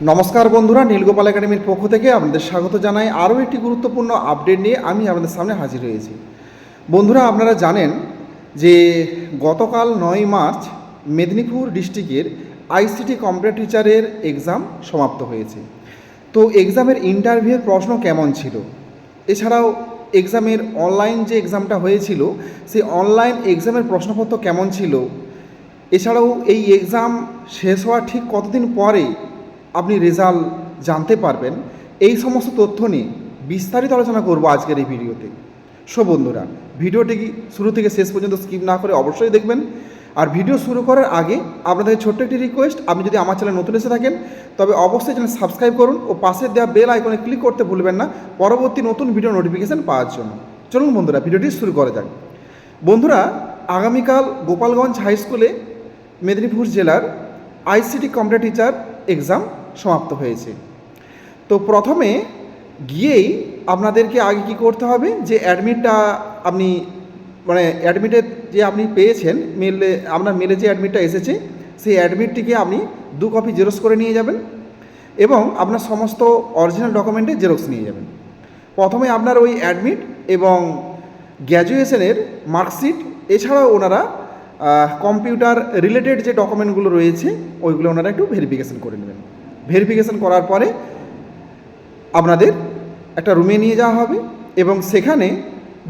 নমস্কার বন্ধুরা, নীলগোপাল একাডেমির পক্ষ থেকে আপনাদের স্বাগত জানাই আরও একটি গুরুত্বপূর্ণ আপডেট নিয়ে আমি আপনাদের সামনে হাজির হয়েছি। বন্ধুরা, আপনারা জানেন যে গতকাল নয় মার্চ মেদিনীপুর ডিস্ট্রিক্টের আইসিটি কম্পিউটার টিচারের এক্সাম সমাপ্ত হয়েছে। তো এক্সামের ইন্টারভিউয়ের প্রশ্ন কেমন ছিল? এছাড়াও এক্সামের অনলাইন যে এক্সামটা হয়েছিল, সেই অনলাইন এক্সামের প্রশ্নপত্র কেমন ছিল? এছাড়াও এই এক্সাম শেষ হওয়ার ঠিক কতদিন পরে আপনি রেজাল্ট জানতে পারবেন। এই সমস্ত তথ্য নিয়ে বিস্তারিত আলোচনা করব আজকের এই ভিডিওতে। সো বন্ধুরা, ভিডিওটি কি শুরু থেকে শেষ পর্যন্ত স্কিপ না করে অবশ্যই দেখবেন। আর ভিডিও শুরু করার আগে আপনাদের ছোট্ট একটি রিকোয়েস্ট আপনি যদি আমার চ্যানেল নতুন এসে থাকেন, তবে অবশ্যই চ্যানেল সাবস্ক্রাইব করুন ও পাশে দেওয়া বেল আইকনে ক্লিক করতে ভুলবেন না পরবর্তী নতুন ভিডিও নোটিফিকেশান পাওয়ার জন্য। চলুন বন্ধুরা, ভিডিওটি শুরু করা যাক। বন্ধুরা, আগামীকাল গোপালগঞ্জ হাই স্কুলে মেদিনীপুর জেলার আইসিটি কম্পিউটার টিচার এক্সাম সমাপ্ত হয়েছে। তো প্রথমে গিয়েই আপনাদেরকে আগে কি করতে হবে যে অ্যাডমিটটা আপনি মানে অ্যাডমিটের যে আপনি পেয়েছেন, মেলে, আপনার মেলে যে অ্যাডমিটটা এসেছে, সেই অ্যাডমিটটিকে আপনি দু কপি জেরক্স করে নিয়ে যাবেন এবং আপনার সমস্ত অরিজিনাল ডকুমেন্টের জেরক্স নিয়ে যাবেন। প্রথমে আপনার ওই অ্যাডমিট এবং গ্র্যাজুয়েশনের মার্কশিট এছাড়াও ওনারা কম্পিউটার রিলেটেড যে ডকুমেন্টগুলো রয়েছে, ওইগুলো ওনারা একটু ভেরিফিকেশন করে নেবেন। ভেরিফিকেশন করার পরে আপনাদের একটা রুমে নিয়ে যাওয়া হবে এবং সেখানে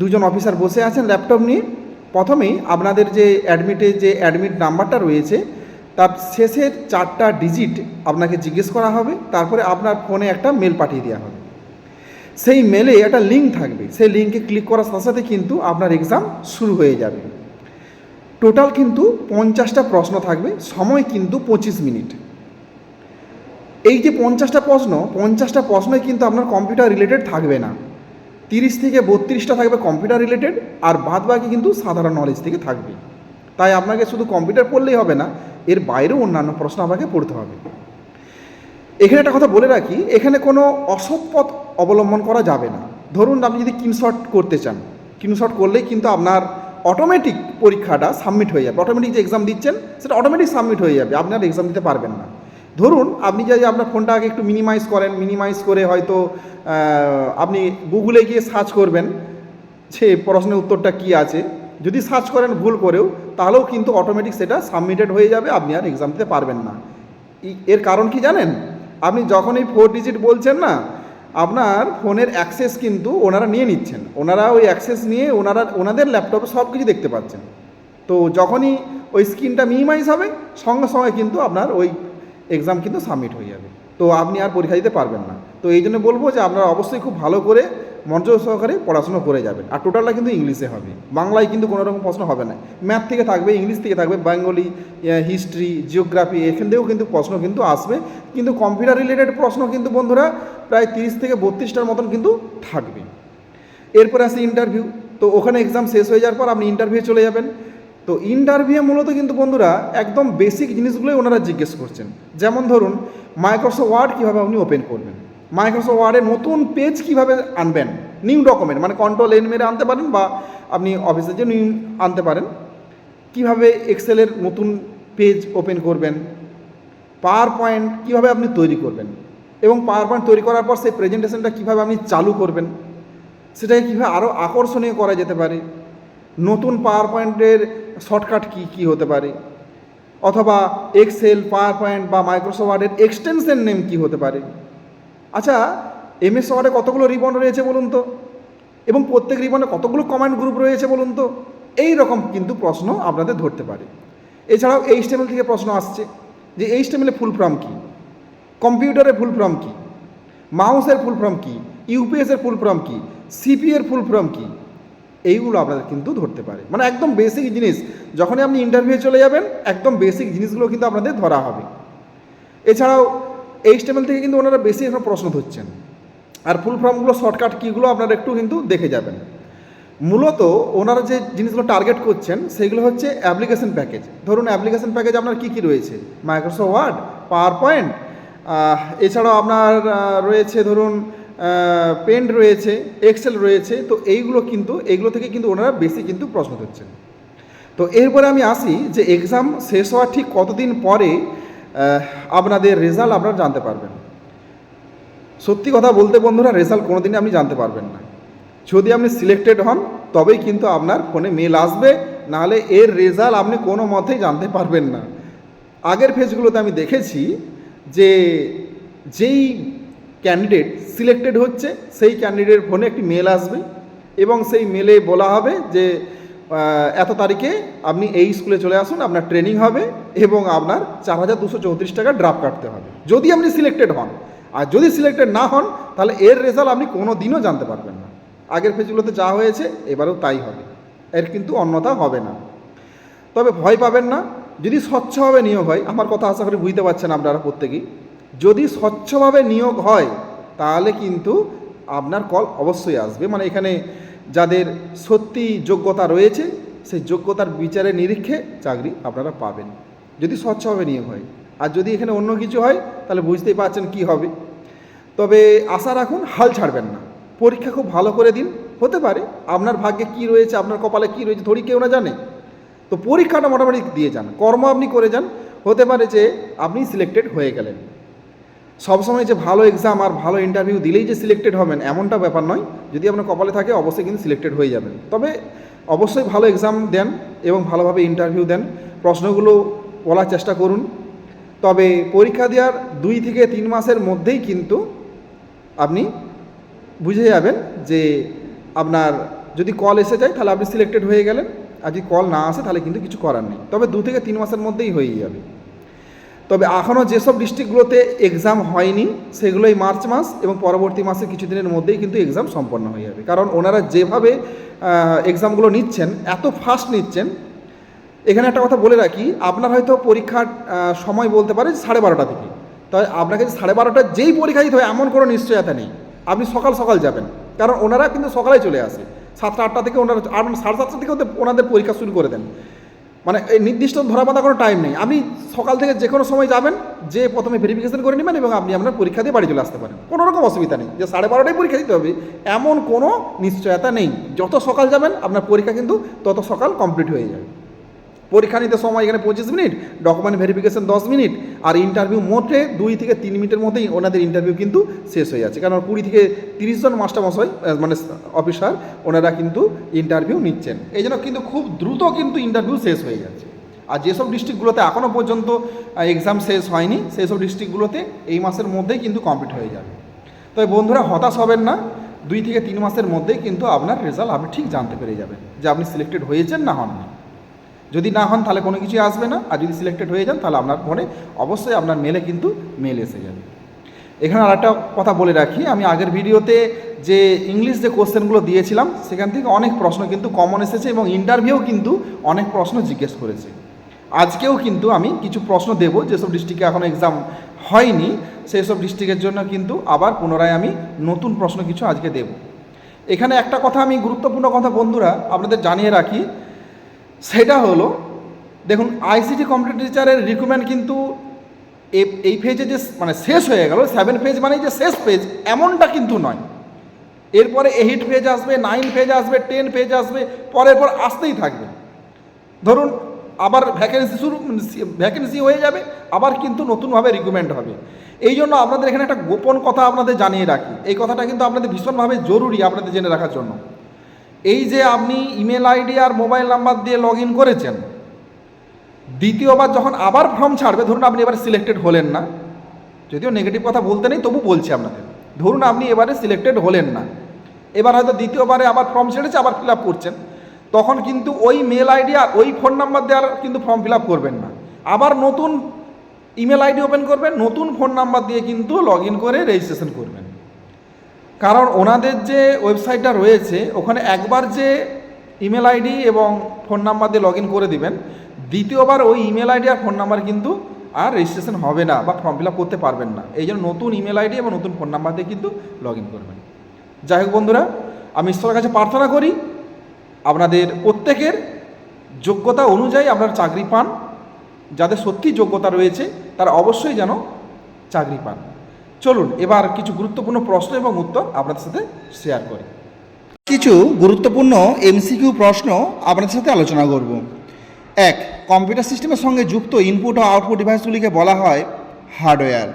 দুজন অফিসার বসে আছেন ল্যাপটপ নিয়ে। প্রথমেই আপনাদের যে অ্যাডমিটে যে অ্যাডমিট নাম্বারটা রয়েছে, তার শেষের চারটা ডিজিট আপনাকে জিজ্ঞেস করা হবে, তারপরে আপনার ফোনে একটা মেল পাঠিয়ে দেওয়া হবে। সেই মেলে একটা লিঙ্ক থাকবে, সেই লিঙ্কে ক্লিক করার সাথে সাথে কিন্তু আপনার এক্সাম শুরু হয়ে যাবে। টোটাল কিন্তু পঞ্চাশটা প্রশ্ন থাকবে, সময় কিন্তু পঁচিশ মিনিট। এই যে পঞ্চাশটা প্রশ্ন, পঞ্চাশটা প্রশ্নই কিন্তু আপনার কম্পিউটার রিলেটেড থাকবে না। তিরিশ থেকে বত্রিশটা থাকবে কম্পিউটার রিলেটেড আর বাদ বাকি কিন্তু সাধারণ নলেজ থেকে থাকবে। তাই আপনাকে শুধু কম্পিউটার পড়লেই হবে না, এর বাইরেও অন্যান্য প্রশ্ন আপনাকে পড়তে হবে। এখানে একটা কথা বলে রাখি, এখানে কোনো অসৎ পথ অবলম্বন করা যাবে না। ধরুন আপনি যদি কিনশট করতে চান কিনশট করলেই কিন্তু আপনার অটোমেটিক পরীক্ষাটা সাবমিট হয়ে যাবে। অটোমেটিক যে এক্সাম দিচ্ছেন, সেটা অটোমেটিক সাবমিট হয়ে যাবে। আপনি আর এক্সাম দিতে পারবেন না। ধরুন, আপনি যদি আপনার ফোনটা আগে একটু মিনিমাইজ করেন মিনিমাইজ করে হয়তো আপনি গুগলে গিয়ে সার্চ করবেন, সে প্রশ্নের উত্তরটা কি আছে। যদি সার্চ করেন ভুল করেও, তাহলেও কিন্তু অটোমেটিক সেটা সাবমিটেড হয়ে যাবে, আপনি আর এক্সাম দিতে পারবেন না। এর কারণ কি জানেন? আপনি যখনই ফোর ডিজিট বলছেন না, আপনার ফোনের অ্যাক্সেস কিন্তু ওনারা নিয়ে নিচ্ছেন। ওনারা ওই অ্যাক্সেস নিয়ে ওনারা, ওনাদের ল্যাপটপে সব কিছু দেখতে পাচ্ছেন। তো যখনই ওই স্ক্রিনটা মিনিমাইজ হবে, সঙ্গে সঙ্গে কিন্তু আপনার ওই এক্সাম কিন্তু সাবমিট হয়ে যাবে। তো আপনি আর পরীক্ষা দিতে পারবেন না। তো এই জন্য বলব যে আপনারা অবশ্যই খুব ভালো করে মনোযোগ সহকারে পড়াশোনা করে যাবেন। আর টোটালটা কিন্তু ইংলিশে হবে। বাংলায় কিন্তু কোনো রকম প্রশ্ন হবে না। ম্যাথ থেকে থাকবে, ইংলিশ থেকে থাকবে বেঙ্গলি হিস্ট্রি জিওগ্রাফি এখান থেকেও কিন্তু প্রশ্ন কিন্তু আসবে। কিন্তু কম্পিউটার রিলেটেড প্রশ্ন কিন্তু বন্ধুরা প্রায় তিরিশ থেকে বত্রিশটার মতন কিন্তু থাকবে। এরপর আসে ইন্টারভিউ তো ওখানে এক্সাম শেষ হয়ে যাওয়ার পর আপনি ইন্টারভিউ চলে যাবেন। তো ইন্টারভিউ মূলত কিন্তু বন্ধুরা একদম বেসিক জিনিসগুলোই ওনারা জিজ্ঞেস করছেন। যেমন ধরুন মাইক্রোসফট ওয়ার্ড কীভাবে আপনি ওপেন করবেন? মাইক্রোসফট ওয়ার্ডে নতুন পেজ কীভাবে আনবেন? নিউ ডকুমেন্ট মানে কন্ট্রোল এন মেরে আনতে পারেন বা আপনি অফিসের যে নিউ আনতে পারেন। কীভাবে এক্সেলের নতুন পেজ ওপেন করবেন? পাওয়ার পয়েন্ট কীভাবে আপনি তৈরি করবেন? এবং পাওয়ার পয়েন্ট তৈরি করার পর সেই প্রেজেন্টেশনটা কীভাবে আপনি চালু করবেন? সেটাকে কীভাবে আরও আকর্ষণীয় করা যেতে পারে? নতুন পাওয়ার পয়েন্টের শর্টকাট কী কী হতে পারে? অথবা এক্সেল পাওয়ার পয়েন্ট বা মাইক্রোসফট ওয়ার্ডের এক্সটেনশন নেম কী হতে পারে? আচ্ছা এমএস ওয়ার্ডে কতগুলো রিবন রয়েছে বলুন তো? এবং প্রত্যেক রিবনে কতগুলো কমান্ড গ্রুপ রয়েছে বলুন তো? এই রকম কিন্তু প্রশ্ন আপনাদের ধরতে পারে। এছাড়াও এইচ টেমেল থেকে প্রশ্ন আসছে যে এইচ টেমেলে ফুল ফর্ম কী? কম্পিউটারের ফুল ফর্ম কী? মাউসের ফুল ফর্ম কী? ইউপিএসের ফুল ফর্ম কী? সিপিএর ফুল ফর্ম কী? এইগুলো আপনাদের কিন্তু ধরতে পারে। মানে একদম বেসিক জিনিস, যখনই আপনি ইন্টারভিউ চলে যাবেন, একদম বেসিক জিনিসগুলো কিন্তু আপনাদের ধরা হবে। এছাড়াও এইচ টেমেল থেকে কিন্তু ওনারা বেশি এখন প্রশ্ন ধরছেন। আর ফুল ফর্মগুলো শর্টকাট কীগুলো আপনারা একটু কিন্তু দেখে যাবেন। মূলত ওনারা যে জিনিসগুলো টার্গেট করছেন, সেগুলো হচ্ছে অ্যাপ্লিকেশন প্যাকেজ ধরুন অ্যাপ্লিকেশন প্যাকেজ আপনার কী কী রয়েছে? মাইক্রোসফট ওয়ার্ড পাওয়ার পয়েন্ট এছাড়াও আপনার রয়েছে ধরুন পেন্ট রয়েছে এক্সেল রয়েছে, তো এইগুলো কিন্তু এইগুলো থেকে কিন্তু ওনারা বেশি কিন্তু প্রশ্ন ধরছেন। তো এরপরে আমি আসি যে এক্সাম শেষ হওয়ার ঠিক কতদিন পরে আপনাদের রেজাল্ট আপনারা জানতে পারবেন। সত্যি কথা বলতে বন্ধুরা রেজাল্ট কোনোদিনই আপনি জানতে পারবেন না। যদি আপনি সিলেক্টেড হন, তবেই কিন্তু আপনার ফোনে মেল আসবে, নাহলে এর রেজাল্ট আপনি কোনো মতেই জানতে পারবেন না। আগের ফেজগুলোতে আমি দেখেছি যে, যেই ক্যান্ডিডেট সিলেক্টেড হচ্ছে, সেই ক্যান্ডিডেট ফোনে একটি মেল আসবে এবং সেই মেলে বলা হবে যে এত তারিখে আপনি এই স্কুলে চলে আসুন, আপনার ট্রেনিং হবে এবং আপনার চার হাজার দুশো চৌত্রিশ টাকা ড্রাফ কাটতে হবে। যদি আপনি সিলেক্টেড হন, আর যদি সিলেক্টেড না হন, তাহলে এর রেজাল্ট আপনি কোনো দিনও জানতে পারবেন না। আগের ফেজগুলোতে যা হয়েছে, এবারেও তাই হবে। এর কিন্তু অন্যথা হবে না। তবে ভয় পাবেন না। যদি স্বচ্ছভাবে নিয়োগ হয়, আমার কথা আশা করি বুঝতে পারছেন আপনারা প্রত্যেকেই। যদি স্বচ্ছভাবে নিয়োগ হয়, তাহলে কিন্তু আপনার কল অবশ্যই আসবে। মানে এখানে যাদের সত্যি যোগ্যতা রয়েছে, সেই যোগ্যতার বিচারে নিরীক্ষে চাকরি আপনারা পাবেন, যদি স্বচ্ছভাবে নিয়োগ হয়। আর যদি এখানে অন্য কিছু হয়, তাহলে বুঝতেই পারছেন কি হবে। তবে আশা রাখুন, হাল ছাড়বেন না। পরীক্ষা খুব ভালো করে দিন। হতে পারে, আপনার ভাগ্যে কি রয়েছে, আপনার কপালে কি রয়েছে ধরি কেউ না জানে। তো পরীক্ষাটা মোটামুটি দিয়ে যান, কর্ম আপনি করে যান। হতে পারে যে আপনি সিলেক্টেড হয়ে গেলেন। সবসময় যে ভালো এক্সাম আর ভালো ইন্টারভিউ দিলেই যে সিলেক্টেড হবেন, এমনটা ব্যাপার নয়। যদি আপনার কপালে থাকে, অবশ্যই কিন্তু সিলেক্টেড হয়ে যাবেন। তবে অবশ্যই ভালো এক্সাম দেন এবং ভালোভাবে ইন্টারভিউ দেন। প্রশ্নগুলো বলার চেষ্টা করুন। তবে পরীক্ষা দেওয়ার দুই থেকে তিন মাসের মধ্যেই কিন্তু আপনি বুঝে যাবেন যে আপনার যদি কল এসে যায়, তাহলে আপনি সিলেক্টেড হয়ে গেলেন। আর যদি কল না আসে, তাহলে কিন্তু কিছু করার নেই। তবে দু থেকে তিন মাসের মধ্যেই হয়ে যাবে। তবে এখনও যেসব ডিস্ট্রিক্টগুলোতে এক্সাম হয়নি, সেগুলোই মার্চ মাস এবং পরবর্তী মাসে কিছুদিনের মধ্যেই কিন্তু এক্সাম সম্পন্ন হয়ে যাবে। কারণ ওনারা যেভাবে এক্সামগুলো নিচ্ছেন, এত ফাস্ট নিচ্ছেন, এখানে একটা কথা বলে রাখি, আপনার হয়তো পরীক্ষার সময় বলতে পারে সাড়ে বারোটা থেকে। তাই আপনাকে সাড়ে বারোটা যেই পরীক্ষা দিতে হয় এমন কোনো নিশ্চয়তা নেই। আপনি সকাল সকাল যাবেন। কারণ ওনারা কিন্তু সকালে চলে আসে। সাতটা, আটটা থেকে ওনারা, আর সাড়ে সাতটা থেকে ওদের, ওনাদের পরীক্ষা শুরু করে দেন। মানে এই নির্দিষ্ট ধরা বাঁধা কোনো টাইম নেই। আপনি সকাল থেকে যে কোনো সময় যাবেন, যে প্রথমে ভেরিফিকেশন করে নেবেন এবং আপনি আপনার পরীক্ষা দিয়ে বাড়ি চলে আসতে পারেন। কোনো রকম অসুবিধা নেই। যে সাড়ে বারোটায় পরীক্ষা দিতে হবে, এমন কোনো নিশ্চয়তা নেই। যত সকাল যাবেন, আপনার পরীক্ষা কিন্তু তত সকাল কমপ্লিট হয়ে যাবে। পরীক্ষা নিতে সময় এখানে পঁচিশ মিনিট ডকুমেন্ট ভেরিফিকেশন দশ মিনিট, আর ইন্টারভিউ মোটে দুই থেকে তিন মিনিটের মধ্যেই ওনাদের ইন্টারভিউ কিন্তু শেষ হয়ে যাচ্ছে। কারণ কুড়ি থেকে তিরিশ জন মাস্টারমশাই মানে অফিসার ওনারা কিন্তু ইন্টারভিউ নিচ্ছেন। এই জন্য কিন্তু খুব দ্রুত কিন্তু ইন্টারভিউ শেষ হয়ে যাচ্ছে। আর যেসব ডিস্ট্রিক্টগুলোতে এখনও পর্যন্ত এক্সাম শেষ হয়নি সেই সব ডিস্ট্রিক্টগুলোতে এই মাসের মধ্যেই কিন্তু কমপ্লিট হয়ে যাবে। তবে বন্ধুরা হতাশ হবেন না, দুই থেকে তিন মাসের মধ্যেই কিন্তু আপনার রেজাল্ট আপনি ঠিক জানতে পেরে যাবেন যে আপনি সিলেক্টেড হয়েছেন না হননি। যদি না হন তাহলে কোনো কিছুই আসবে না। আর যদি সিলেক্টেড হয়ে যান তাহলে আপনার ফোনে অবশ্যই আপনার মেলে কিন্তু মেল এসে যাবে। এখানে আর একটা কথা বলে রাখি, আমি আগের ভিডিওতে যে ইংলিশ যে কোশ্চেনগুলো দিয়েছিলাম, সেখান থেকে অনেক প্রশ্ন কিন্তু কমন এসেছে এবং ইন্টারভিউ কিন্তু অনেক প্রশ্ন জিজ্ঞেস করেছে। আজকেও কিন্তু আমি কিছু প্রশ্ন দেব, যেসব ডিস্ট্রিক্টে এখনও এক্সাম হয়নি সেই সব ডিস্ট্রিক্টের জন্য কিন্তু আবার পুনরায় আমি নতুন প্রশ্ন কিছু আজকে দেব। এখানে একটা কথা আমি গুরুত্বপূর্ণ কথা বন্ধুরা, আপনাদের জানিয়ে রাখি সেটা হলো, দেখুন আইসিটি কম্পিউটার টিচারের রিক্রুটমেন্ট কিন্তু এই ফেজে যে মানে শেষ হয়ে গেল সেভেন ফেজ মানে যে শেষ ফেজ এমনটা কিন্তু নয়। এরপরে এইট ফেজ আসবে নাইন ফেজ আসবে টেন ফেজ আসবে, পরের পর আসতেই থাকবে। ধরুন, আবার ভ্যাকেন্সি শুরু ভ্যাকেন্সি হয়ে যাবে, আবার কিন্তু নতুনভাবে রিক্রুটমেন্ট হবে। এই জন্য আপনাদের এখানে একটা গোপন কথা আপনাদের জানিয়ে রাখি। এই কথাটা কিন্তু আপনাদের ভীষণভাবে জরুরি আপনাদের জেনে রাখার জন্য। এই যে আপনি ইমেল আইডি আর মোবাইল নাম্বার দিয়ে লগ ইন করেছেন, দ্বিতীয়বার যখন আবার ফর্ম ছাড়বে, ধরুন আপনি এবার সিলেক্টেড হলেন না, যদিও নেগেটিভ কথা বলতে নেই, তবু বলছি আপনাদের, ধরুন আপনি এবারে সিলেক্টেড হলেন না, এবার হয়তো দ্বিতীয়বারে আবার ফর্ম ছেড়েছে, আবার ফিল আপ করছেন, তখন কিন্তু ওই মেল আইডি আর ওই ফোন নাম্বার দিয়ে আর কিন্তু ফর্ম ফিল আপ করবেন না, আবার নতুন ইমেল আইডি ওপেন করবেন, নতুন ফোন নাম্বার দিয়ে কিন্তু লগ ইন করে রেজিস্ট্রেশন করবেন। কারণ ওনাদের যে ওয়েবসাইটটা রয়েছে, ওখানে একবার যে ইমেল আইডি এবং ফোন নাম্বার দিয়ে লগ করে দিবেন, দ্বিতীয়বার ওই ইমেল আইডি আর ফোন নাম্বার কিন্তু আর রেজিস্ট্রেশন হবে না বা ফর্ম ফিল করতে পারবেন না। এই জন্য নতুন ইমেল আইডি এবং নতুন ফোন নাম্বার দিয়ে কিন্তু লগ করবেন। যাই হোক বন্ধুরা, আমি ঈশ্বরের কাছে প্রার্থনা করি, আপনাদের প্রত্যেকের যোগ্যতা অনুযায়ী আপনারা চাকরি পান, যাদের সত্যি যোগ্যতা রয়েছে, তারা অবশ্যই যেন চাকরি পান। চলুন, এবার কিছু গুরুত্বপূর্ণ প্রশ্ন এবং উত্তর আপনাদের সাথে শেয়ার করি। কিছু গুরুত্বপূর্ণ এমসিকিউ প্রশ্ন আপনাদের সাথে আলোচনা করব। এক, কম্পিউটার সিস্টেমের সঙ্গে যুক্ত ইনপুট ও আউটপুট ডিভাইসগুলিকে বলা হয় হার্ডওয়্যার।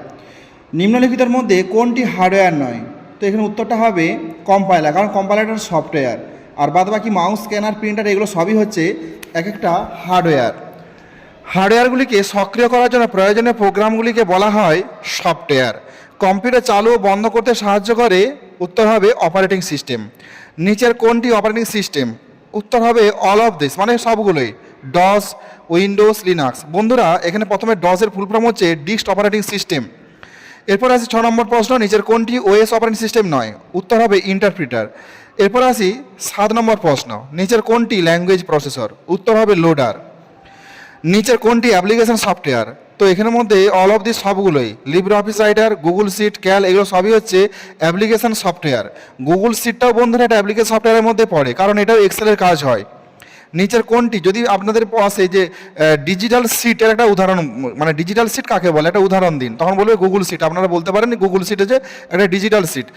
নিম্নলিখিতের মধ্যে কোনটি হার্ডওয়্যার নয়? তো এখানে উত্তরটা হবে কম্পাইলার, কারণ কম্পাইলারটা সফটওয়্যার। আর বাদ বাকি মাউস, স্ক্যানার, প্রিন্টার এগুলো সবই হচ্ছে এক একটা হার্ডওয়্যার। হার্ডওয়্যারগুলিকে সক্রিয় করার জন্য প্রয়োজনীয় প্রোগ্রামগুলিকে বলা হয় সফটওয়্যার। কম্পিউটার চালু ও বন্ধ করতে সাহায্য করে, উত্তর হবে অপারেটিং সিস্টেম নিচের কোনটি অপারেটিং সিস্টেম উত্তর হবে অল অফ দিস মানে সবগুলোই। ডস উইন্ডোজ লিনাক্স বন্ধুরা, এখানে প্রথমে ডসের ফুল ফর্ম হচ্ছে ডিস্ট অপারেটিং সিস্টেম এরপর আসি ছ নম্বর প্রশ্ন, নিচের কোনটি ওএস অপারেটিং সিস্টেম নয়? উত্তর হবে ইন্টারপ্রিটার এরপর আসি সাত নম্বর প্রশ্ন, নিচের কোনটি ল্যাঙ্গুয়েজ প্রসেসর উত্তর হবে লোডার নিচের কোনটি অ্যাপ্লিকেশন সফটওয়্যার তো এখানের মধ্যে অল অফ দিস সবগুলোই LibreOffice Writer Google sheet calc এগুলো সবই হচ্ছে অ্যাপ্লিকেশন সফটওয়্যার গুগল সিটটাও বন্ধুরা এটা অ্যাপ্লিকেশন সফটওয়্যারের মধ্যে পড়ে, কারণ এটাও এক্সেলের কাজ হয়। নিচের কোনটি? যদি আপনাদের পাশে যে ডিজিটাল সিটের একটা উদাহরণ মানে ডিজিটাল সিট কাকে বলে? একটা উদাহরণ দিন। তখন বলবে গুগল সিট আপনারা বলতে পারেন গুগল সিট যে একটা ডিজিটাল সিট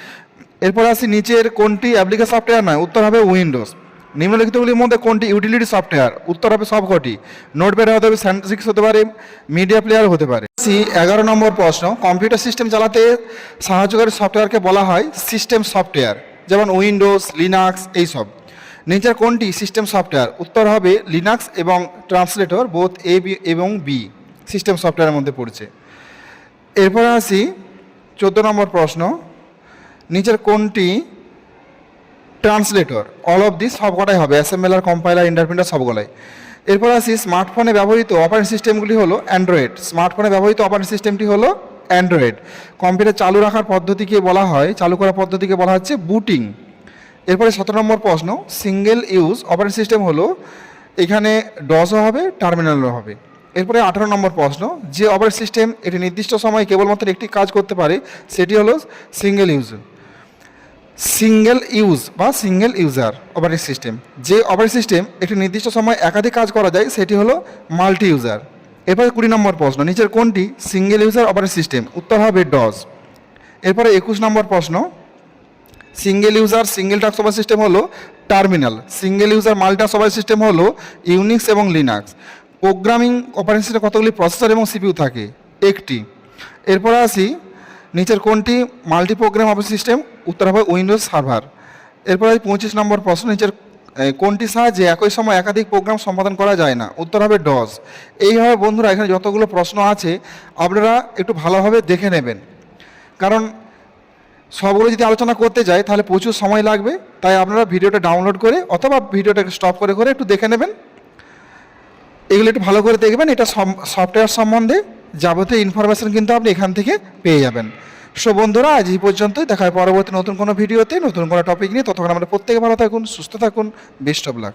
এরপর আসি নিচের কোনটি? অ্যাপ্লিকেশন সফটওয়্যার নয়, উত্তর হবে উইন্ডোজ নিম্নলিখিতগুলির মধ্যে কোনটি? ইউটিলিটি সফটওয়্যার উত্তর হবে সবকটি। নোটপ্যাড হতে হবে স্যান্ডসিক্স হতে পারে মিডিয়া প্লেয়ার হতে পারে। সি, এগারো নম্বর প্রশ্ন। কম্পিউটার সিস্টেম চালাতে সাহায্যকারী সফটওয়্যারকে বলা হয় সিস্টেম সফটওয়্যার যেমন উইন্ডোজ লিনাক্স এইসব। নিচের কোনটি? সিস্টেম সফটওয়্যার উত্তর হবে লিনাক্স এবং ট্রান্সলেটর বোথ এ বি এবং বি সিস্টেম সফটওয়্যারের মধ্যে পড়ছে। এরপরে আসি, চোদ্দ নম্বর প্রশ্ন। নিচের কোনটি? ট্রান্সলেটর অল অফ দিস সবকটাই হবে অ্যাসেম্বলার কম্পাইলার ইন্টারপ্রিটার সবগুলোই। এরপর আসি স্মার্টফোনে ব্যবহৃত অপারেটিং সিস্টেমগুলি হলো অ্যান্ড্রয়েড স্মার্টফোনে ব্যবহৃত অপারেটিং সিস্টেমটি হলো অ্যান্ড্রয়েড কম্পিউটার চালু রাখার পদ্ধতিকে বলা হয়, চালু করার পদ্ধতিকে বলা হচ্ছে বুটিং এরপরে সতেরো নম্বর প্রশ্ন সিঙ্গেল ইউজ অপারেটিং সিস্টেম হলো, এখানে ডসও হবে টার্মিনালও হবে। এরপরে আঠারো নম্বর প্রশ্ন, যে অপারেটিং সিস্টেম এটি নির্দিষ্ট সময়ে কেবলমাত্র একটি কাজ করতে পারে, সেটি হলো সিঙ্গেল ইউজ সিঙ্গেল ইউজ বা সিঙ্গেল ইউজার অপারেটিং সিস্টেম যে অপারেটিং সিস্টেম একটি নির্দিষ্ট সময় একাধিক কাজ করা যায়, সেটি হলো মাল্টি ইউজার এরপরে কুড়ি নম্বর প্রশ্ন, নিচের কোনটি সিঙ্গেল ইউজার অপারেটিং সিস্টেম উত্তর হবে ডজ এরপরে একুশ নম্বর প্রশ্ন single user single task operating system হলো terminal single user multitask operating system হলো ইউনিক্স এবং লিনাক্স প্রোগ্রামিং অপারেটিং সিস্টেমে কতগুলি প্রসেসর এবং সিপিইউ থাকে? একটি। এরপরে আসি নিচের কোনটি? মাল্টি প্রোগ্রাম অপারেটিং সিস্টেম উত্তর হবে উইন্ডোজ সার্ভার এরপর পঁচিশ নম্বর প্রশ্ন, নিচের কোনটি সাহায্যে একই সময় একাধিক প্রোগ্রাম সম্পাদন করা যায় না? উত্তর হবে ডস এইভাবে বন্ধুরা, এখানে যতগুলো প্রশ্ন আছে, আপনারা একটু ভালোভাবে দেখে নেবেন। কারণ সবগুলো যদি আলোচনা করতে যাই, তাহলে প্রচুর সময় লাগবে। তাই আপনারা ভিডিওটা ডাউনলোড করে, অথবা ভিডিওটাকে স্টপ করে করে একটু দেখে নেবেন। এগুলো একটু ভালো করে দেখবেন, এটা সফটওয়্যার সম্বন্ধে। যাবতীয় ইনফরমেশন কিন্তু আপনি এখান থেকে পেয়ে যাবেন। সো বন্ধুরা, আজ এই পর্যন্তই। দেখা হয় পরবর্তী নতুন কোনো ভিডিওতে, নতুন কোনো টপিক নিয়ে, ততক্ষণ আমরা প্রত্যেকে ভালো থাকুন, সুস্থ থাকুন বেস্ট অফ লাক